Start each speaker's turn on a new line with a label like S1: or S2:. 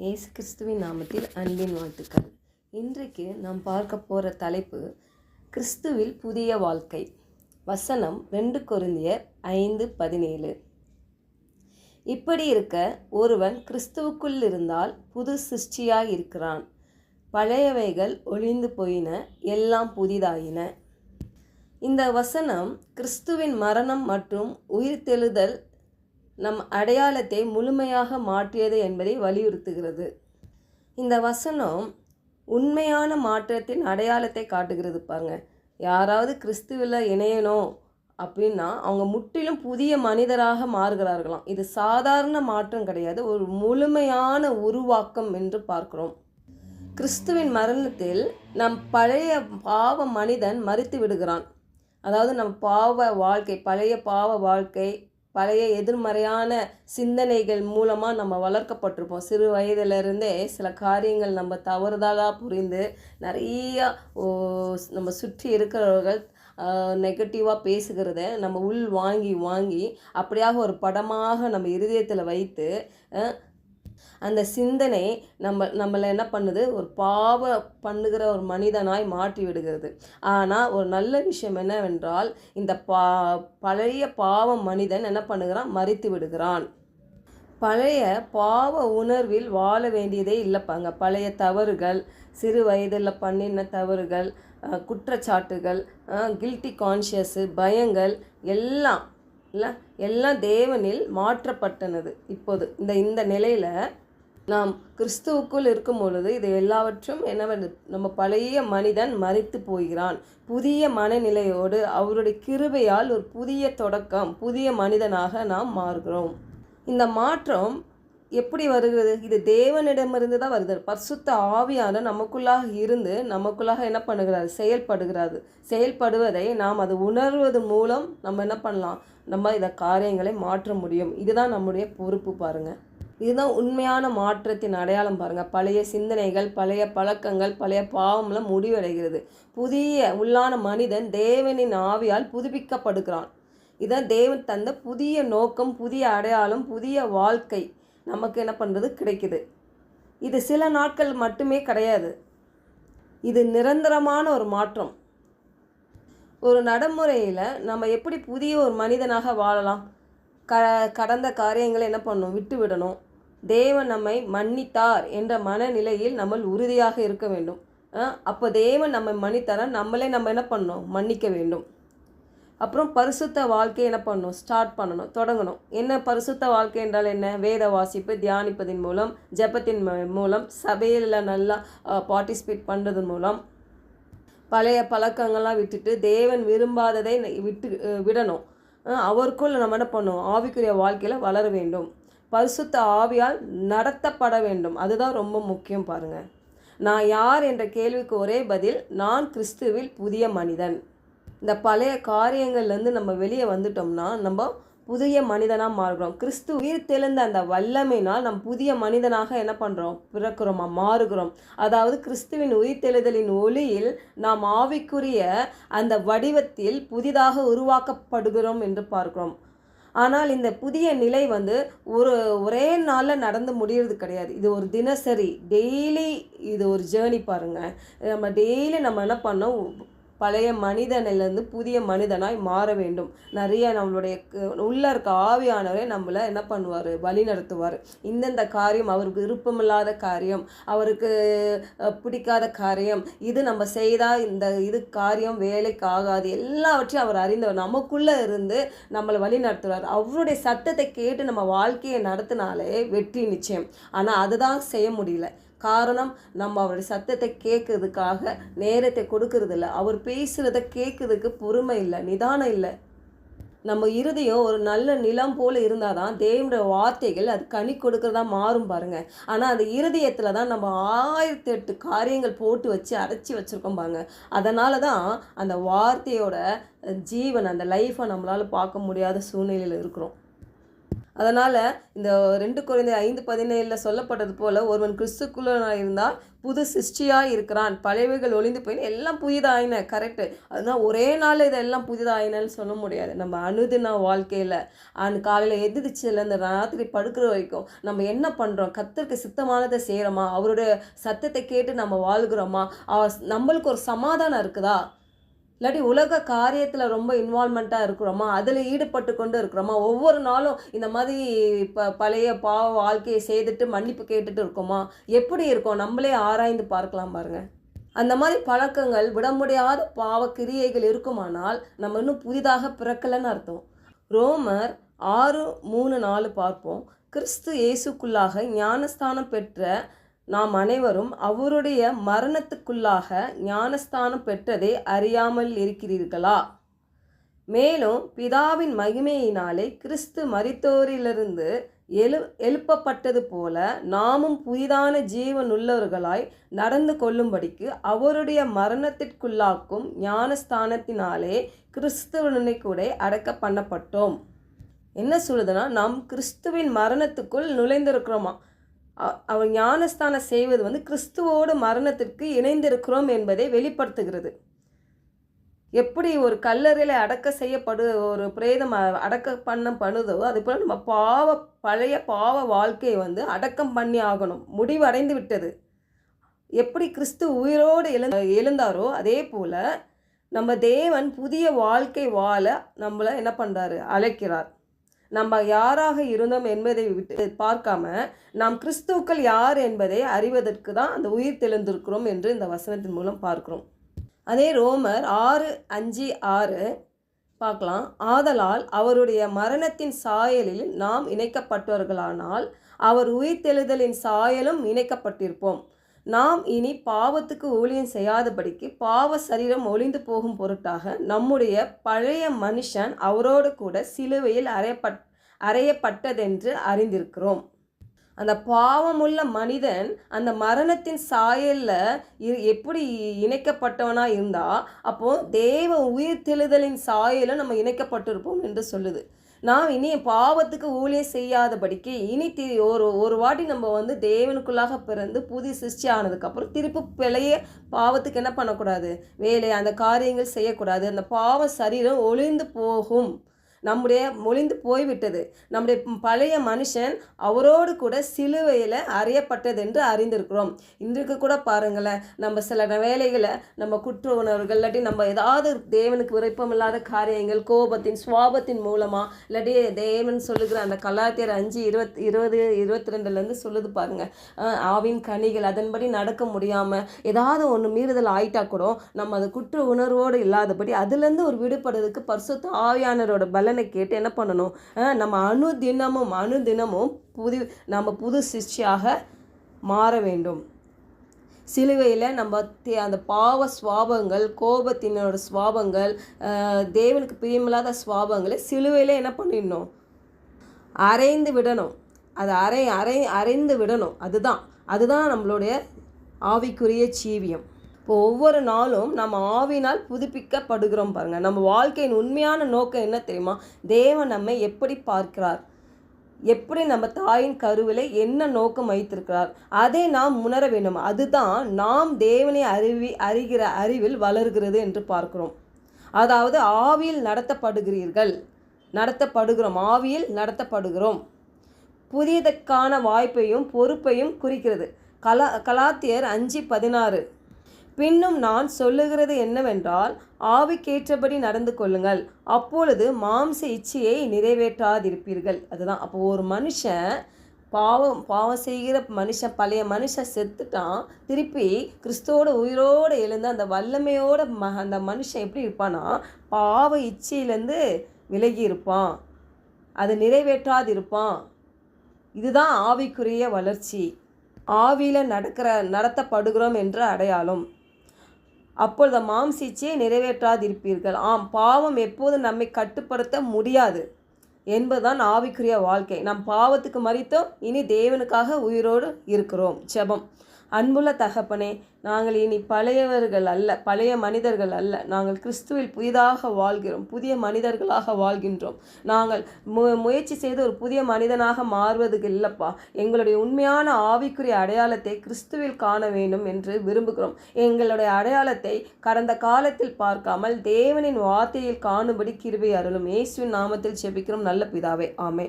S1: இயேசு கிறிஸ்துவின் நாமத்தில் அன்பின் வாழ்த்துக்கள். இன்றைக்கு நாம் பார்க்க போகிற தலைப்பு கிறிஸ்துவில் புதிய வாழ்க்கை. வசனம் ரெண்டு கொருந்தியர் ஐந்து பதினேழு. இப்படி இருக்க ஒருவன் கிறிஸ்துவுக்குள் இருந்தால் புது சிருஷ்டியாய் இருக்கிறான். பழையவைகள் ஒளிந்து போயின எல்லாம் புதிதாயின. இந்த வசனம் கிறிஸ்துவின் மரணம் மற்றும் உயிர்த்தெழுதல் நம் அடையாளத்தை முழுமையாக மாற்றியது என்பதை வலியுறுத்துகிறது. இந்த வசனம் உண்மையான மாற்றத்தின் அடையாளத்தை காட்டுகிறது பாருங்க. யாராவது கிறிஸ்துவில் இணையணும் அப்படின்னா அவங்க முற்றிலும் புதிய மனிதராக மாறுகிறார்களாம். இது சாதாரண மாற்றம் கிடையாது. ஒரு முழுமையான உருவாக்கம் என்று பார்க்கிறோம். கிறிஸ்துவின் மரணத்தில் நம் பழைய பாவ மனிதன் மறித்து விடுகிறான். அதாவது நம் பாவ வாழ்க்கை பழைய பாவ வாழ்க்கை பழைய எதிர்மறையான சிந்தனைகள் மூலமாக நம்ம வளர்க்கப்பட்டிருப்போம். சிறு வயதிலிருந்தே சில காரியங்கள் நம்ம தவறுதலாக புரிந்து நிறைய ஓ, நம்ம சுற்றி இருக்கிறவர்கள் நெகட்டிவாக பேசுகிறத நம்ம உள் வாங்கி வாங்கி அப்படியாக ஒரு படமாக நம்ம இருதயத்தில் வைத்து அந்த சிந்தனை நம்ம நம்மளை என்ன பண்ணுது? ஒரு பாவ பண்ணுகிற ஒரு மனிதனாய் மாற்றி விடுகிறது. ஆனால் ஒரு நல்ல விஷயம் என்னவென்றால் இந்த பா பழைய பாவம் மனிதன் என்ன பண்ணுகிறான்? மறித்து விடுகிறான். பழைய பாவ உணர்வில் வாழ வேண்டியதே இல்லைப்பாங்க பழைய தவறுகள் சிறு வயதில் பண்ணின தவறுகள் குற்றச்சாட்டுகள் கில்ட்டி கான்ஷியஸு பயங்கள் எல்லாம் இல்லை? எல்லாம் தேவனில் மாற்றப்பட்டனது. இப்போது இந்த இந்த நிலையில் நாம் கிறிஸ்துவுக்குள் இருக்கும் பொழுது இது எல்லாவற்றும் என்னவென்று நம்ம பழைய மனிதன் மறித்து போகிறான். புதிய மனநிலையோடு அவருடைய கிருபையால் ஒரு புதிய தொடக்கம் புதிய மனிதனாக நாம் மாறுகிறோம். இந்த மாற்றம் எப்படி வருகிறது? இது தேவனிடமிருந்து தான் வருது. பரிசுத்த ஆவியான நமக்குள்ளாக இருந்து நமக்குள்ளாக என்ன பண்ணுகிறாரு? செயல்படுகிறாரு. செயல்படுவதை நாம் அது உணர்வது மூலம் நம்ம என்ன பண்ணலாம்? நம்ம இதை காரியங்களை மாற்ற முடியும். இதுதான் நம்முடைய பொறுப்பு பாருங்கள் இதுதான் உண்மையான மாற்றத்தின் அடையாளம் பாருங்கள் பழைய சிந்தனைகள் பழைய பழக்கங்கள் பழைய பாவம்லாம் முடிவடைகிறது. புதிய உள்ளான மனிதன் தேவனின் ஆவியால் புதுப்பிக்கப்படுகிறான். இதான் தேவன் தந்த புதிய நோக்கம் புதிய அடையாளம் புதிய வாழ்க்கை. நமக்கு என்ன பண்ணுறது கிடைக்குது. இது சில நாட்கள் மட்டுமே கிடையாது. இது நிரந்தரமான ஒரு மாற்றம். ஒரு நடைமுறையில் நம்ம எப்படி புதிய ஒரு மனிதனாக வாழலாம்? க கடந்த காரியங்களை என்ன பண்ணணும்? விட்டு விடணும் தேவன் நம்மை மன்னித்தார் என்ற மனநிலையில் நம்ம உறுதியாக இருக்க வேண்டும். அப்போ தேவன் நம்மை மன்னித்தாரா? நம்மளே நம்ம என்ன பண்ணணும்? மன்னிக்க வேண்டும். அப்புறம் பரிசுத்த வாழ்க்கை என்ன பண்ணணும்? ஸ்டார்ட் பண்ணணும் தொடங்கணும். என்ன பரிசுத்த வாழ்க்கை என்றால் என்ன? வேத வாசிப்பு தியானிப்பதின் மூலம் ஜெபத்தின் மூலம் சபையில் நல்லா பார்ட்டிசிபேட் பண்ணுறதன் மூலம் பழைய பழக்கங்கள்லாம் விட்டுட்டு தேவன் விரும்பாததை விட்டு விடணும். அவருக்குள்ள நம்ம என்ன பண்ணணும்? ஆவிக்குரிய வாழ்க்கையில் வளர வேண்டும். பரிசுத்த ஆவியால் நடத்தப்பட வேண்டும். அதுதான் ரொம்ப முக்கியம் பாருங்க. நான் யார் என்ற கேள்விக்கு ஒரே பதில் நான் கிறிஸ்துவில் புதிய மனிதன். இந்த பழைய காரியங்கள்லேருந்து நம்ம வெளியே வந்துட்டோம்னா நம்ம புதிய மனிதனாக மாறுகிறோம். கிறிஸ்து உயிர் தெளிந்த அந்த வல்லமையினால் நம் புதிய மனிதனாக என்ன பண்ணுறோம் பிறக்கிறோமா? மாறுகிறோம். அதாவது கிறிஸ்துவின் உயிர் தெளிதலின் ஒளியில் நாம் ஆவிக்குரிய அந்த வடிவத்தில் புதிதாக உருவாக்கப்படுகிறோம் என்று பார்க்கிறோம். ஆனால் இந்த புதிய நிலை வந்து ஒரு ஒரே நாளில் நடந்து முடியறது கிடையாது. இது ஒரு தினசரி. டெய்லி இது ஒரு ஜேர்னி பாருங்கள் நம்ம டெய்லி நம்ம என்ன பண்ணோம் பழைய மனிதனிலிருந்து புதிய மனிதனாய் மாற வேண்டும். நிறைய நம்மளுடைய உள்ளே உள்ள இருக்க ஆவியானவரே நம்மளை என்ன பண்ணுவார்? வழி நடத்துவார். இந்தந்த காரியம் அவருக்கு விருப்பமில்லாத காரியம் அவருக்கு பிடிக்காத காரியம் இது நம்ம செய்தால் இந்த இது காரியம் வேலைக்கு ஆகாது. எல்லாவற்றையும் அவர் அறிந்தவர். நமக்குள்ளே இருந்து நம்மளை வழி நடத்துவார். அவருடைய சட்டத்தை கேட்டு நம்ம வாழ்க்கையை நடத்தினாலே வெற்றி நிச்சயம். ஆனால் அதுதான் செய்ய முடியல. காரணம் நம்ம அவருடைய சத்தத்தை கேட்கறதுக்காக நேரத்தை கொடுக்கறது இல்லை அவர் பேசுகிறத கேட்கறதுக்கு பொறுமை இல்லை நிதானம் இல்லை. நம்ம இருதயம் ஒரு நல்ல நிலம் போல் இருந்தால் தான் தேவனுடைய வார்த்தைகள் அது கனி கொடுக்கறதா மாறும் பாருங்கள் ஆனால் அந்த இருதயத்தில் தான் நம்ம ஆயிரத்தி எட்டு காரியங்கள் போட்டு வச்சு அடைச்சி வச்சுருக்கோம் பாருங்க. அதனால தான் அந்த வார்த்தையோட ஜீவன் அந்த லைஃப்பை நம்மளால் பார்க்க முடியாத சூழ்நிலையில் இருக்கிறோம். அதனால் இந்த ரெண்டு குறைந்த ஐந்து பதினேழில் சொல்லப்பட்டது போல் ஒருவன் கிறிஸ்துக்குள்ள இருந்தால் புது சிருஷ்டியாக இருக்கிறான். பழையவைகள் ஒளிந்து போய் எல்லாம் புதிதாயின. கரெக்டு அதுதான் ஒரே நாள் இதெல்லாம் புதிதாயினன்னு சொல்ல முடியாது. நம்ம அனுதின வாழ்க்கையில் அந்த காலையில் எதிர்ச்சியில் இந்த ராத்திரி படுக்கிற வரைக்கும் நம்ம என்ன பண்ணுறோம் கத்திற்கு சித்தமானதை செய்கிறோமா அவருடைய சத்தத்தை கேட்டு நம்ம வாழ்கிறோமா? நம்மளுக்கு ஒரு சமாதானம் இருக்குதா? இல்லாட்டி உலக காரியத்தில் ரொம்ப இன்வால்மெண்ட்டாக இருக்கிறோமா? அதில் ஈடுபட்டு கொண்டு இருக்கிறோமா? ஒவ்வொரு நாளும் இந்த மாதிரி ப பழைய பாவ வாழ்க்கையை செய்துட்டு மன்னிப்பு கேட்டுட்டு இருக்கோமா? எப்படி இருக்கோம்? நம்மளே ஆராய்ந்து பார்க்கலாம் பாருங்கள் அந்த மாதிரி பழக்கங்கள் விட முடியாத பாவ கிரியைகள் இருக்குமானால் நம்ம இன்னும் புதிதாக பிறக்கலைன்னு அர்த்தம். ரோமர் ஆறு மூணு நாலு பார்ப்போம். கிறிஸ்து இயேசுக்குள்ளாக ஞானஸ்தானம் பெற்ற நாம் அனைவரும் அவருடைய மரணத்துக்குள்ளாக ஞானஸ்தானம் பெற்றதை அறியாமல் இருக்கிறீர்களா? மேலும் பிதாவின் மகிமையினாலே கிறிஸ்து மரித்தோரிலிருந்து எழு எழுப்பப்பட்டது போல நாமும் புதிதான ஜீவனுள்ளவர்களாய் நடந்து கொள்ளும்படிக்கு அவருடைய மரணத்திற்குள்ளாக்கும் ஞானஸ்தானத்தினாலே கிறிஸ்துவனை கூட அடக்க பண்ணப்பட்டோம். என்ன சொல்லுதுன்னா நாம் கிறிஸ்துவின் மரணத்துக்குள் நுழைந்திருக்கிறோமா? அவர் ஞானஸ்தானம் செய்வது வந்து கிறிஸ்துவோடு மரணத்திற்கு இணைந்திருக்கிறோம் என்பதை வெளிப்படுத்துகிறது. எப்படி ஒரு கல்லறையில் அடக்க செய்யப்படு ஒரு பிரேதம் அடக்க பண்ண பண்ணுதோ அது போல் நம்ம பாவ பழைய பாவ வாழ்க்கையை வந்து அடக்கம் பண்ணி ஆகணும். முடிவடைந்து விட்டது. எப்படி கிறிஸ்து உயிரோடு எழு எழுந்தாரோ அதே போல் நம்ம தேவன் புதிய வாழ்க்கை வாழ நம்மளை என்ன பண்ணுறாரு அழைக்கிறார். நம்ம யாராக இருந்தோம் என்பதை விட்டு பார்க்காம நாம் கிறிஸ்துக்கள் யார் என்பதை அறிவதற்கு தான் அந்த உயிர் தெளிந்திருக்கிறோம் என்று இந்த வசனத்தின் மூலம் பார்க்கிறோம். அதே ரோமர் ஆறு அஞ்சு ஆறு பார்க்கலாம். ஆதலால் அவருடைய மரணத்தின் சாயலில் நாம் இணைக்கப்பட்டவர்களானால் அவர் உயிர்த்தெழுதலின் சாயலும் இணைக்கப்பட்டிருப்போம். நாம் இனி பாவத்துக்கு ஊழியம் செய்யாதபடிக்கு பாவ சரீரம் ஒளிந்து போகும் பொருட்டாக நம்முடைய பழைய மனுஷன் அவரோடு கூட சிலுவையில் அறையப்பட் அறையப்பட்டதென்று அறிந்திருக்கிறோம். அந்த பாவமுள்ள மனிதன் அந்த மரணத்தின் சாயலில் எப்படி இணைக்கப்பட்டவனாக இருந்தால் அப்போது தேவ உயிர் தெழுதலின் சாயலும் நம்ம இணைக்கப்பட்டிருப்போம் என்று சொல்லுது. நாம் இனி பாவத்துக்கு ஊழிய செய்யாதபடிக்கு இனி தி ஒரு ஒரு வாட்டி நம்ம வந்து தேவனுக்குள்ளாக பிறந்து புதிய சிருஷ்டி ஆனதுக்கப்புறம் திருப்பி பிழைய பாவத்துக்கு என்ன பண்ணக்கூடாது? வேலை அந்த காரியங்கள் செய்யக்கூடாது. அந்த பாவ சரீரம் ஒளிந்து போகும். நம்முடைய மொழிந்து போய்விட்டது. நம்முடைய பழைய மனுஷன் அவரோடு கூட சிலுவையில் அறியப்பட்டது என்று அறிந்திருக்கிறோம். இன்றைக்கு கூட பாருங்களேன் நம்ம சில வேலைகளை நம்ம குற்ற உணர்வுகள் இல்லாட்டி நம்ம ஏதாவது தேவனுக்கு விருப்பமில்லாத காரியங்கள் கோபத்தின் சுவாபத்தின் மூலமாக இல்லாட்டி தேவன் சொல்லுகிற அந்த கலாத்தியர் அஞ்சு இருபத் இருபது இருபத்தி ரெண்டுலேருந்து சொல்லுது பாருங்க. ஆவின் கனிகள் அதன்படி நடக்க முடியாமல் ஏதாவது ஒன்று மீறுதல் ஆயிட்டா கூட நம்ம அது குற்ற உணர்வோடு இல்லாதபடி அதுலேருந்து ஒரு விடுபடுறதுக்கு பரிசுத்த ஆவியானரோட பலனை கேட்டு என்ன பண்ணணும்? நம்ம அணு தினமும் அணு தினமும் புது நம்ம புது சிஷ்டியாக மாற வேண்டும். சிலுவையில் நம்ம தே- அந்த பாவ சுவாபங்கள் கோபத்தினோட சுவாபங்கள் தேவனுக்கு பிரியமில்லாத சுவாபங்களை சிலுவையில் என்ன பண்ணிடணும்? அரைந்து விடணும். அது அரை அரை அரைந்து விடணும். அதுதான். அதுதான் நம்மளுடைய ஆவிக்குரிய ஜீவியம். ஒவ்வொரு நாளும் நம்ம ஆவினால் புதுப்பிக்கப்படுகிறோம் பாருங்க. நம்ம வாழ்க்கையின் உண்மையான நோக்கம் என்ன தெரியுமா? தேவன் நம்மை எப்படி பார்க்கிறார்? எப்படி நம்ம தாயின் கருவில் என்ன நோக்கம் வைத்திருக்கிறார்? அதை நாம் உணர வேண்டும். அதுதான் நாம் தேவனை அறிவி அறிகிற அறிவில் வளர்கிறது என்று பார்க்கிறோம். அதாவது ஆவியில் நடத்தப்படுகிறீர்கள். நடத்தப்படுகிறோம். ஆவியில் நடத்தப்படுகிறோம். புதியதற்கான வாய்ப்பையும் பொறுப்பையும் குறிக்கிறது. கலா கலாத்தியர் அஞ்சு பதினாறு. பின்னும் நான் சொல்லுகிறது என்னவென்றால் ஆவிக்கேற்றபடி நடந்து கொள்ளுங்கள். அப்பொழுது மாம்ச இச்சையை நிறைவேற்றாதிருப்பீர்கள். அதுதான். அப்போ ஒரு மனுஷன் பாவம் பாவம் செய்கிற மனுஷன் பழைய மனுஷன் செத்துட்டான். திருப்பி கிறிஸ்துவோட உயிரோடு எழுந்து அந்த வல்லமையோட ம அந்த மனுஷன் எப்படி இருப்பான்னா பாவ இச்சையிலேருந்து விலகி இருப்பான். அதை நிறைவேற்றாதிருப்பான். இதுதான் ஆவிக்குரிய வளர்ச்சி. ஆவியில் நடக்கிற நடத்தப்படுகிறோம் என்ற அடையாளம். அப்பொழுது மாம்சீச்சியை நிறைவேற்றாதிருப்பீர்கள். ஆம் பாவம் எப்போது நம்மை கட்டுப்படுத்த முடியாது என்பதுதான் ஆவிக்குரிய வாழ்க்கை. நாம் பாவத்துக்கு மறித்தோம் இனி தேவனுக்காக உயிரோடு இருக்கிறோம். ஜெபம். அன்புள்ள தகப்பனே நாங்கள் இனி பழையவர்கள் அல்ல பழைய மனிதர்கள் அல்ல. நாங்கள் கிறிஸ்துவில் புதிதாக வாழ்கிறோம் புதிய மனிதர்களாக வாழ்கின்றோம். நாங்கள் மு முயற்சி செய்து ஒரு புதிய மனிதனாக மாறுவதுக்கு இல்லைப்பா எங்களுடைய உண்மையான ஆவிக்குரிய அடையாளத்தை கிறிஸ்துவில் காண வேண்டும் என்று விரும்புகிறோம். எங்களுடைய அடையாளத்தை கடந்த காலத்தில் பார்க்காமல் தேவனின் வார்த்தையில் காணும்படி கிருபை அருளும். இயேசுவின் நாமத்தில் செபிக்கிறோம் நல்ல பிதாவே ஆமே